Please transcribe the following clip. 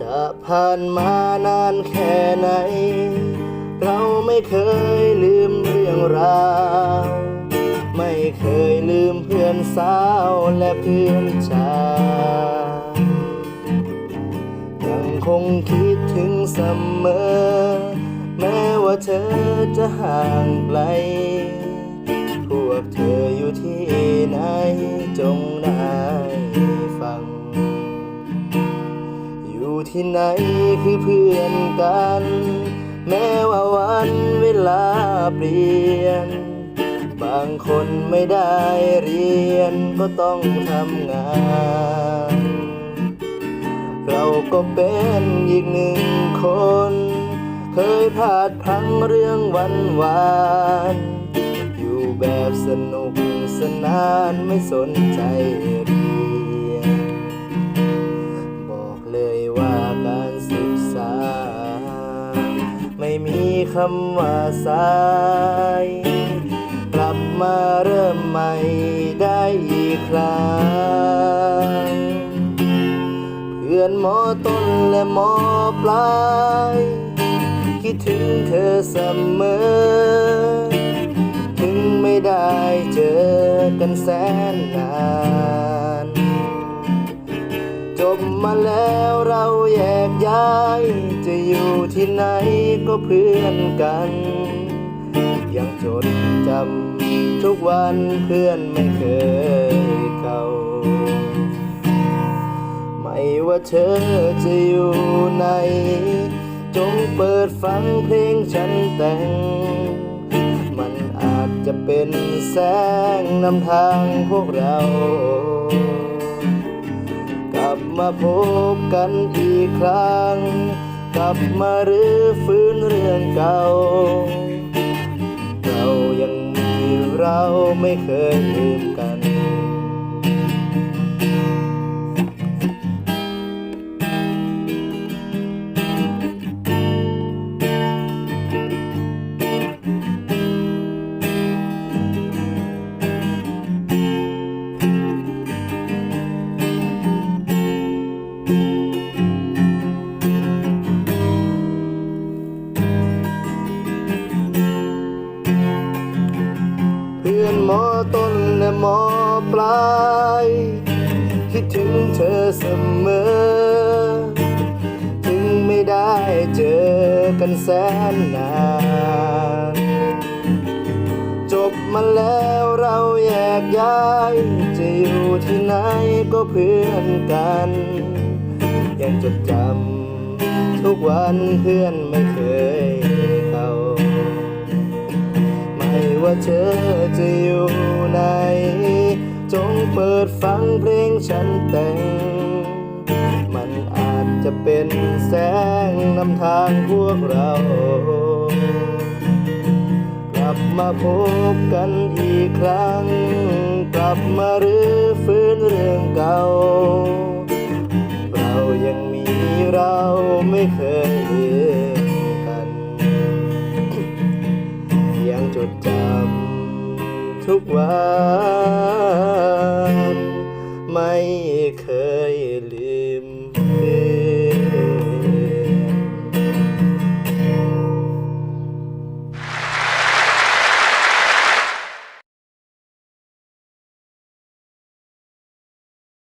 จะผ่านมานานแค่ไหน เราไม่เคยลืมเรื่องราว ไม่เคยลืมเพื่อนสาวและเพื่อนชายยังคงคิดถึงเสมอ แม้ว่าเธอจะห่างไกล พวกเธออยู่ที่ไหนจงได้ ที่ไหนคือเพื่อนกัน แม้ว่าวันเวลาเปลี่ยน บางคนไม่ได้เรียนก็ต้องทำงาน เราก็เป็นอีกหนึ่งคน เคยพลาดพลั้งเรื่องวันวานอยู่แบบสนุกสนานไม่สนใจเรียนำว่าสาย กลับมาเริ่มใหม่ได้อีกครั้ง เพื่อนหมอต้นและหมอปลาย คิดถึงเธอเสมอ ถึงไม่ได้เจอกันแสนนาน ที่ไหนก็เพื่อนกัน ยังจดจำทุกวันเพื่อนไม่เคยเก่า ไม่ว่าเธอจะอยู่ไหน จงเปิดฟังเพลงฉันแต่ง มันอาจจะเป็นแสงนำทางพวกเรากลับมาพบกันอีกครั้ง กลับมารื้อฟื้นเรื่องเก่า เรายังมีเราไม่เคยลื มอนหมอต้นและหมอปลาย คิดถึงเธอเสมอ ถึงไม่ได้เจอกันแสนนานจบมาแล้วเราแยกย้าย จะอยู่ที่ไหนก็เพื่อนกัน ยังจดจำทุกวันเพื่อนไม่เคยเข้าไม่ว่าเธอ ฉันแต่ง มันอาจจะเป็นแสงนำทางพวกเรา กลับมาพบกันอีกครั้ง กลับมารื้อฟื้นเรื่องเก่า เรายังมีเราไม่เคยลืมกันยังจดจำทุกวัน 可以领